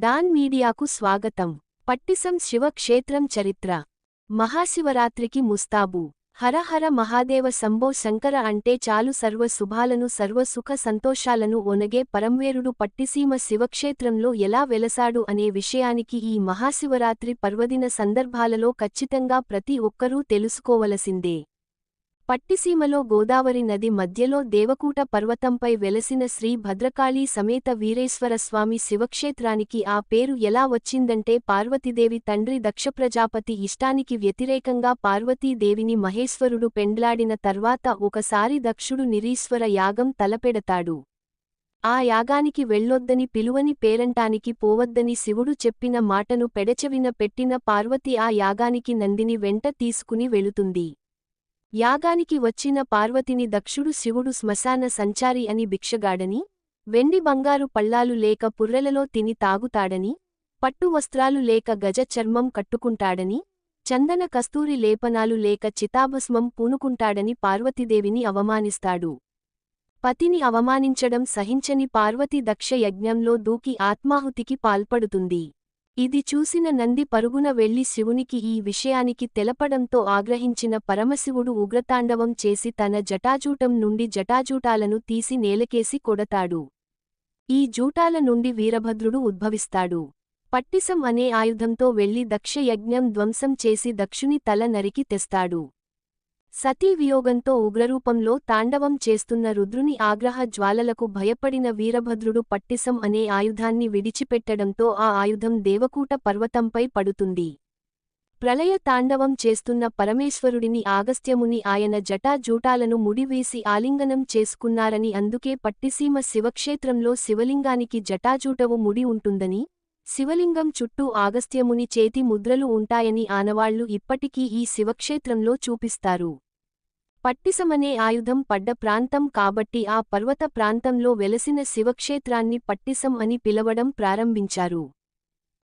Don మీడియాకు స్వాగతం. పట్టిసం శివక్షేత్రం చరిత్ర. మహాశివరాత్రికి ముస్తాబు. హరహర మహాదేవ సంభో శంకర అంటే చాలు సర్వ శుభాలను సర్వ సుఖ సంతోషాలను ఒనగే పరంవేరుడు పట్టిసీమ శివక్షేత్రంలో ఎలా వెలసాడు అనే విషయానికి ఈ మహాశివరాత్రి పర్వదిన సందర్భాలలో ఖచ్చితంగా ప్రతి ఒక్కరూ తెలుసుకోవలసిందే. పట్టిసీమలో గోదావరి నది మధ్యలో దేవకూట పర్వతంపై వెలసిన శ్రీ భద్రకాళీ సమేత వీరేశ్వరస్వామి శివక్షేత్రానికి ఆ పేరు ఎలా వచ్చిందంటే పార్వతీదేవి తండ్రి దక్షప్రజాపతి ఇష్టానికి వ్యతిరేకంగా పార్వతీదేవిని మహేశ్వరుడు పెండ్లాడిన తర్వాత ఒకసారి దక్షుడు నిరీశ్వర యాగం తలపెడతాడు. ఆ యాగానికి వెళ్ళొద్దని పిలువని పేరంటానికి పోవద్దని శివుడు చెప్పిన మాటను పెడచెవిన పెట్టిన పార్వతి ఆ యాగానికి నందిని వెంట తీసుకుని వెళుతుంది. యాగానికి వచ్చిన పార్వతిని దక్షుడు శివుడు శ్మశాన సంచారి అని భిక్షగాడని వెండి బంగారు పళ్ళాలు లేక పుర్రెలలో తిని తాగుతాడని పట్టు వస్త్రాలు లేక గజ చర్మం కట్టుకుంటాడని చందన కస్తూరి లేపనాలు లేక చితాభస్మం పూనుకుంటాడని పార్వతీదేవిని అవమానిస్తాడు. పతిని అవమానించడం సహించని పార్వతి దక్ష యజ్ఞంలో దూకి ఆత్మాహుతికి పాల్పడుతుంది. ఇది చూసిన నంది పరుగున వెళ్ళి శివునికి ఈ విషయానికి తెలపడంతో ఆగ్రహించిన పరమశివుడు ఉగ్రతాండవం చేసి తన జటాజూటం నుండి జటాజూటాలను తీసి నేలకేసి కొడతాడు. ఈ జూటాల నుండి వీరభద్రుడు ఉద్భవిస్తాడు. పట్టిసం అనే ఆయుధంతో వెళ్ళి దక్షయజ్ఞం ధ్వంసం చేసి దక్షుని తల నరికి తెస్తాడు. సతీ వియోగంతో ఉగ్రరూపంలో తాండవం చేస్తున్న రుద్రుని ఆగ్రహ జ్వాలలకు భయపడిన వీరభద్రుడు పట్టిసం అనే ఆయుధాన్ని విడిచిపెట్టడంతో ఆ ఆయుధం దేవకూట పర్వతంపై పడుతుంది. ప్రళయ తాండవం చేస్తున్న పరమేశ్వరుడిని ఆగస్త్యముని ఆయన జటాజూటాలను ముడివేసి ఆలింగనం చేసుకున్నారని అందుకే పట్టిసీమ శివక్షేత్రంలో శివలింగానికి జటాజూటవు ముడి ఉంటుందని శివలింగం చుట్టూ ఆగస్త్యముని చేతి ముద్రలు ఉంటాయని ఆనవాళ్ళు ఇప్పటికీ ఈ శివక్షేత్రంలో చూపిస్తారు. పట్టిసమనే ఆయుధం పడ్డ ప్రాంతం కాబట్టి ఆ పర్వత ప్రాంతంలో వెలసిన శివక్షేత్రాన్ని పట్టిసం అని పిలవడం ప్రారంభించారు.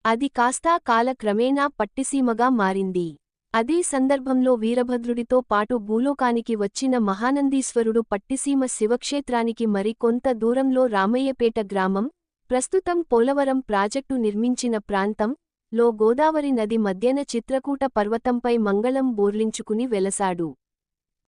అది కాస్తా కాలక్రమేణా పట్టిసీమగా మారింది. అదే సందర్భంలో వీరభద్రుడితో పాటు భూలోకానికి వచ్చిన మహానందీశ్వరుడు పట్టిసీమ శివక్షేత్రానికి మరి కొంత దూరంలో రామయ్యపేట గ్రామం ప్రస్తుతం పోలవరం ప్రాజెక్టు నిర్మించిన ప్రాంతం లో గోదావరి నది మధ్యన చిత్రకూట పర్వతంపై మంగళం బోర్లించుకుని వెలసాడు.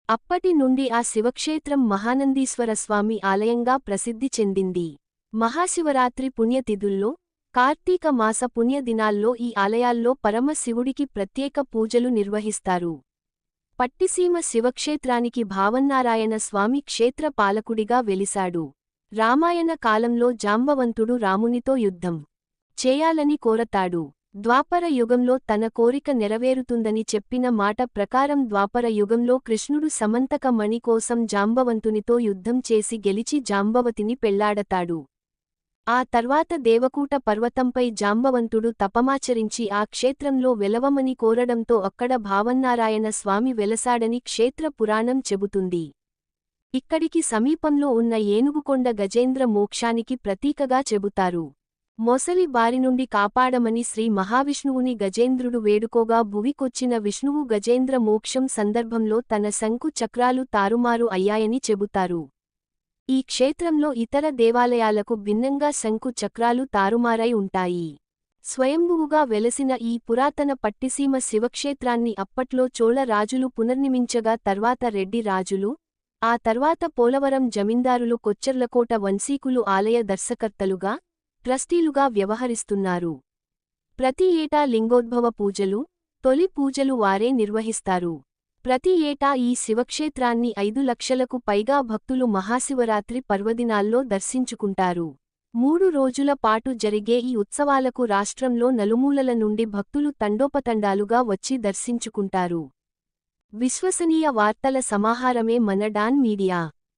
అప్పటి నుండి ఆ శివక్షేత్రం మహానందీశ్వరస్వామి ఆలయంగా ప్రసిద్ధి చెందింది. మహాశివరాత్రి పుణ్యతిథుల్లో కార్తీక మాస పుణ్యదినాల్లో ఈ ఆలయాల్లో పరమశివుడికి ప్రత్యేక పూజలు నిర్వహిస్తారు. పట్టిసీమ శివక్షేత్రానికి భావన్నారాయణ స్వామి క్షేత్ర పాలకుడిగా వెలిశాడు. రామాయణ కాలంలో జాంబవంతుడు రామునితో యుద్ధం చేయాలని కోరతాడు. ద్వాపర యుగంలో తన కోరిక నెరవేరుతుందని చెప్పిన మాట ప్రకారం ద్వాపర యుగంలో కృష్ణుడు సమంతక మణి కోసం జాంబవంతునితో యుద్ధం చేసి గెలిచి జాంబవతిని పెళ్ళాడతాడు. ఆ తర్వాత దేవకూట పర్వతంపై జాంబవంతుడు తపమాచరించి ఆ క్షేత్రంలో వెలవమని కోరడంతో అక్కడ భావన్నారాయణ స్వామి వెలసాడని క్షేత్ర పురాణం చెబుతుంది. ఇక్కడికి సమీపంలో ఉన్న ఏనుగుకొండ గజేంద్ర మోక్షానికి ప్రతీకగా చెబుతారు. మొసలి బారి నుండి కాపాడమని శ్రీ మహావిష్ణువుని గజేంద్రుడు వేడుకోగా భువికొచ్చిన విష్ణువు గజేంద్ర మోక్షం సందర్భంలో తన శంకు చక్రాలు తారుమారు అయ్యాయని చెబుతారు. ఈ క్షేత్రంలో ఇతర దేవాలయాలకు భిన్నంగా శంకు చక్రాలు తారుమారై ఉంటాయి. స్వయంభువుగా వెలసిన ఈ పురాతన పట్టిసీమ శివక్షేత్రాన్ని అప్పట్లో చోళ రాజులు పునర్నిమించగా తర్వాత రెడ్డి రాజులు ఆ తర్వాత పోలవరం జమీందారులు కొచ్చెర్లకోట వంశీకులు ఆలయ దర్శకర్తలుగా ట్రస్టీలుగా వ్యవహరిస్తున్నారు. ప్రతి ఏటా లింగోద్భవ పూజలు తొలి పూజలు వారే నిర్వహిస్తారు. ప్రతి ఏటా ఈ శివక్షేత్రాన్ని ఐదు లక్షలకు పైగా భక్తులు మహాశివరాత్రి పర్వదినాల్లో దర్శించుకుంటారు. మూడు రోజుల పాటు జరిగే ఈ ఉత్సవాలకు రాష్ట్రంలో నలుమూలల నుండి భక్తులు తండోపతండాలుగా వచ్చి దర్శించుకుంటారు. విశ్వసనీయ వార్తల సమాహారమే మన డాన్ మీడియా.